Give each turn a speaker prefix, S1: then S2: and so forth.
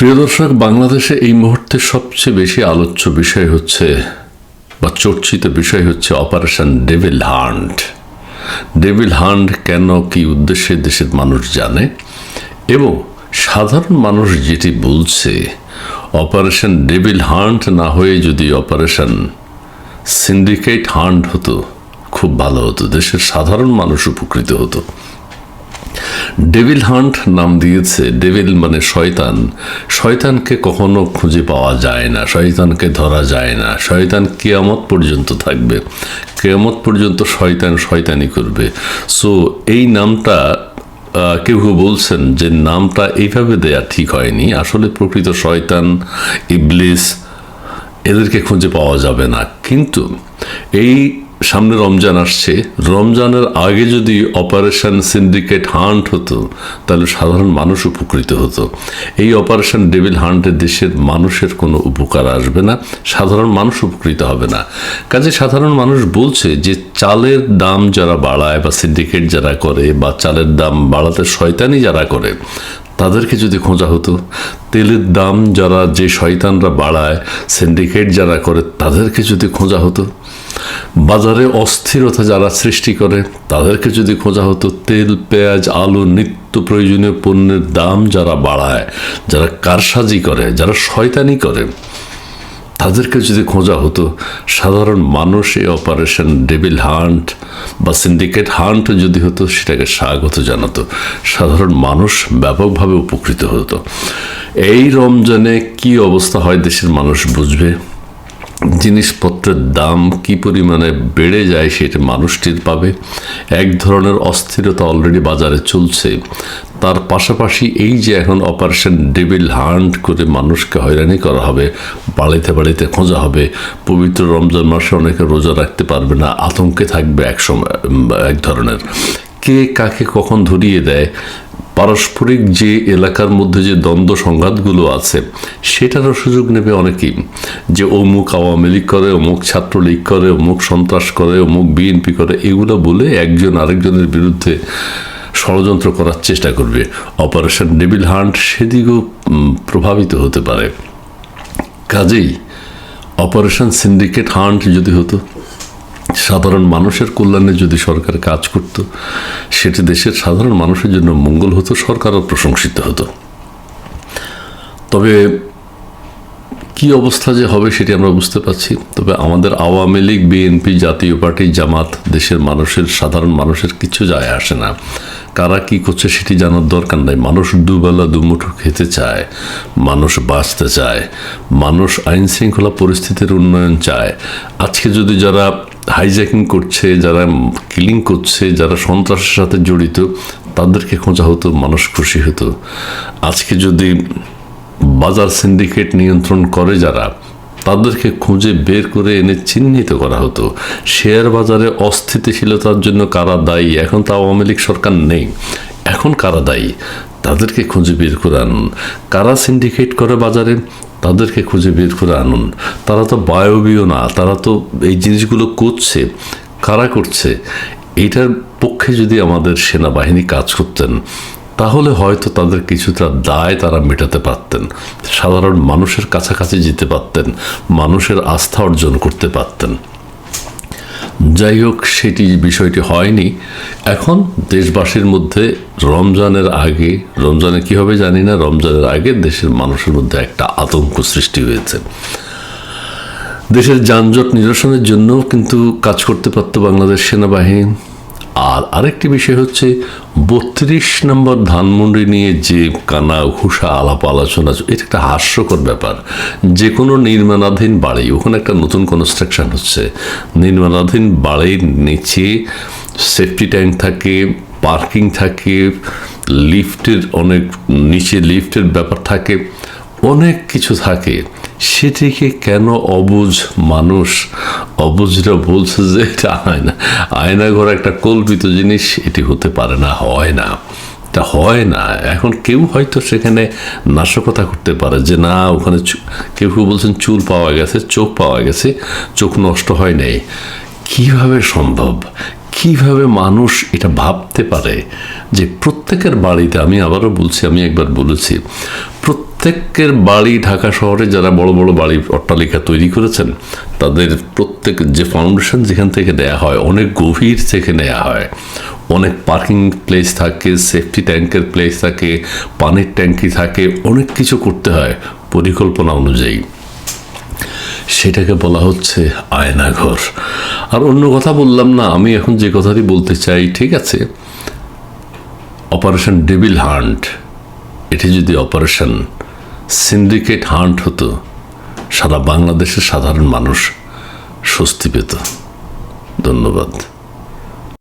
S1: প্রিয় দর্শক, বাংলাদেশে এই মুহূর্তে সবচেয়ে বেশি আলোচ্য বিষয় হচ্ছে বা চর্চিত বিষয় হচ্ছে operation devil hunt. Devil hunt কেন, কি উদ্দেশ্যে দেশের মানুষ জানে এবং সাধারণ মানুষ যেটি বলছে, অপারেশন ডেভিল হান্ট না হয়ে যদি অপারেশন সিন্ডিকেট হান্ট হতো, খুব ভালো হতো, দেশের সাধারণ মানুষ উপকৃত হতো। ডেভিল হান্ট নাম দিয়েছে, ডেভিল মানে শয়তান। শয়তানকে কখনো খুঁজে পাওয়া যায় না, শয়তানকে ধরা যায় না। শয়তান কেয়ামত পর্যন্ত থাকবে। কেয়ামত পর্যন্ত শয়তান শয়তানি করবে। সো এই নামটা কেউ কেউ বলছেন যে নামটা এইভাবে দেয়া ঠিক হয়নি। আসলে প্রকৃত শয়তান, ইবলিস, এদেরকে খুঁজে পাওয়া যাবে না। কিন্তু এই সামনে রমজান আসছে। রমজানের আগে যদি অপারেশন সিন্ডিকেট হান্ট হতো, তাহলে সাধারণ মানুষ উপকৃত হতো। এই অপারেশন ডেভিল হান্টের দেশের মানুষের কোনো উপকার আসবে না, সাধারণ মানুষ উপকৃত হবে না। কাজে সাধারণ মানুষ বলছে যে, চালের দাম যারা বাড়ায় বা সিন্ডিকেট যারা করে বা চালের দাম বাড়াতে শয়তানি যারা করে, তাদেরকে যদি খোঁজা হতো, তেলের দাম যারা যে শয়তানরা বাড়ায় সিন্ডিকেট যারা করে, তাদেরকে যদি খোঁজা হতো বাজারে অস্থিরতা যারা সৃষ্টি করে, তাদেরকে যদি খোঁজা হতো, তেল, পেঁয়াজ, আলু, নিত্য প্রয়োজনীয় পণ্যের দাম যারা বাড়ায়, যারা কারসাজি করে, যারা শয়তানি করে, তাদেরকে যদি খোঁজা হতো, সাধারণ মানুষ এই অপারেশন ডেভিল হান্ট বা সিন্ডিকেট হান্ট যদি হতো, সেটাকে স্বাগত জানাতো। সাধারণ মানুষ ব্যাপকভাবে উপকৃত হতো। এই রমজানে কি অবস্থা হয় দেশের মানুষ বুঝবে? জিনিসপত্রের দাম কি পরিমাণে বেড়ে যায় সেটা মানুষটির পাবে। এক ধরনের অস্থিরতা অলরেডি বাজারে চলছে। তার পাশাপাশি এই যে এখন অপারেশন ডেবিল হান্ট করে মানুষকে হয়রানি করা হবে বাড়িতে বাড়িতে খোঁজা হবে, পবিত্র রমজান মাসে অনেকে রোজা রাখতে পারবে না, আতঙ্কে থাকবে এক সময় এক ধরনের। কে কাকে কখন ধরিয়ে দেয় পারস্পরিক যে এলাকার মধ্যে যে দ্বন্দ্ব সংঘাতগুলো আছে, সেটারও সুযোগ নেবে অনেকেই। যে অমুক আওয়ামী লীগ করে, অমুক ছাত্রলীগ করে, অমুক সন্ত্রাস করে, অমুক বিএনপি করে, এগুলো বলে একজন আরেকজনের বিরুদ্ধে ষড়যন্ত্র করার চেষ্টা করবে। অপারেশন ডেবিল হান্ট সেদিকেও প্রভাবিত হতে পারে। কাজেই অপারেশন সিন্ডিকেট হান্ট যদি হতো সাধারণ মানুষের কল্যাণে যদি সরকার কাজ করত, সেটি দেশের সাধারণ মানুষের জন্য মঙ্গল হতো, সরকারও প্রশংসিত হতো। তবে কি অবস্থা যে হবে সেটি আমরা বুঝতে পারছি। তবে আমাদের আওয়ামী লীগ, বিএনপি, জাতীয় পার্টি, জামাত দেশের মানুষের, সাধারণ মানুষের কিছু যায় আসে না। কারা কি করছে সেটি জানার দরকার নাই। মানুষ দুবেলা দুমুঠো খেতে চায়, মানুষ বাঁচতে চায়, মানুষ আইন শৃঙ্খলা পরিস্থিতির উন্নয়ন চায়। আজকে যদি যারা হাইজ্যাকিং করছে, যারা কিলিং করছে, যারা সন্ত্রাসের সাথে জড়িত, তাদেরকে খোঁজা হতো, মানুষ খুশি হতো। আজকে যদি বাজার সিন্ডিকেট নিয়ন্ত্রণ করে যারা, তাদেরকে খুঁজে বের করে এনে চিহ্নিত করা হতো। শেয়ার বাজারে অস্থিতিশীলতার জন্য কারা দায়ী? এখন তো আওয়ামী লীগ সরকার নেই। এখন কারা দায়ী? তাদেরকে খুঁজে বের করে আনুন কারা সিন্ডিকেট করে বাজারে? তাদেরকে খুঁজে বের করে আনুন। তারা তো বায়বীয় না, তারা তো এই জিনিসগুলো করছে, কারা করছে? এটার পক্ষে যদি আমাদের সেনাবাহিনী কাজ করতেন, তাহলে হয়তো তাদের কিছুটা দায় তারা মেটাতে পারতেন। সাধারণ মানুষের কাছাকাছি যেতে পারতেন, মানুষের আস্থা অর্জন করতে পারতেন। যাই হোক সেটি বিষয়টি হয়নি। এখন দেশবাসীর মধ্যে রমজানের আগে রমজানে কী হবে জানি না, রমজানের আগে দেশের মানুষের মধ্যে একটা আতঙ্ক সৃষ্টি হয়েছে। দেশের যানজট নিরসনের জন্য কিন্তু কাজ করতে পারত বাংলাদেশ সেনাবাহিনী। আর আরেকটি বিষয় হচ্ছে, বত্রিশ নম্বর ধানমন্ডি নিয়ে যে কানা ঘুষা আলাপ আলোচনা, এটা একটা হাস্যকর ব্যাপার। যে কোনো নির্মাণাধীন বাড়ি, ওখানে একটা নতুন কনস্ট্রাকশন হচ্ছে। নির্মাণাধীন বাড়ির নিচে সেফটি ট্যাঙ্ক থাকে পার্কিং থাকে লিফটের অনেক, নিচে লিফটের ব্যাপার থাকে, অনেক কিছু থাকে। সেটিকে কেন অবুঝ মানুষ? অবুঝরা বলছে যে এটা আয়না। আয়না ঘর একটা কল্পিত জিনিস, এটি হতে পারে না, হয় না। তা হয় না। এখন কেউ হয়তো সেখানে নাশকতা করতে পারে যে না, ওখানে কেউ কেউ বলছেন চুল পাওয়া গেছে, চোখ পাওয়া গেছে, চোখ নষ্ট হয় নাই। কীভাবে সম্ভব? কীভাবে মানুষ এটা ভাবতে পারে? যে প্রত্যেকের বাড়িতে আমি আবারও বলছি, আমি একবার বলেছি প্রত্যেকের বাড়ি ঢাকা শহরে যারা বড় বড় বাড়ি অট্টালিকা তৈরি করেছেন, তাদের প্রত্যেক যে ফাউন্ডেশন যেখান থেকে দেয়া হয়, অনেক গভীর থেকে নেওয়া হয়। অনেক পার্কিং প্লেস থাকে সেফটি ট্যাঙ্কের প্লেস থাকে, পানির ট্যাঙ্কি থাকে, অনেক কিছু করতে হয় পরিকল্পনা অনুযায়ী। সেটাকে বলা হচ্ছে আয়নাঘর। আর অন্য কথা বললাম না, আমি এখন যে কথাটি বলতে চাই, ঠিক আছে? অপারেশন ডেভিল হান্ট এটি যদি অপারেশন সিন্ডিকেট হান্ট হতো সারা বাংলাদেশের সাধারণ মানুষ স্বস্তি পেত। ধন্যবাদ।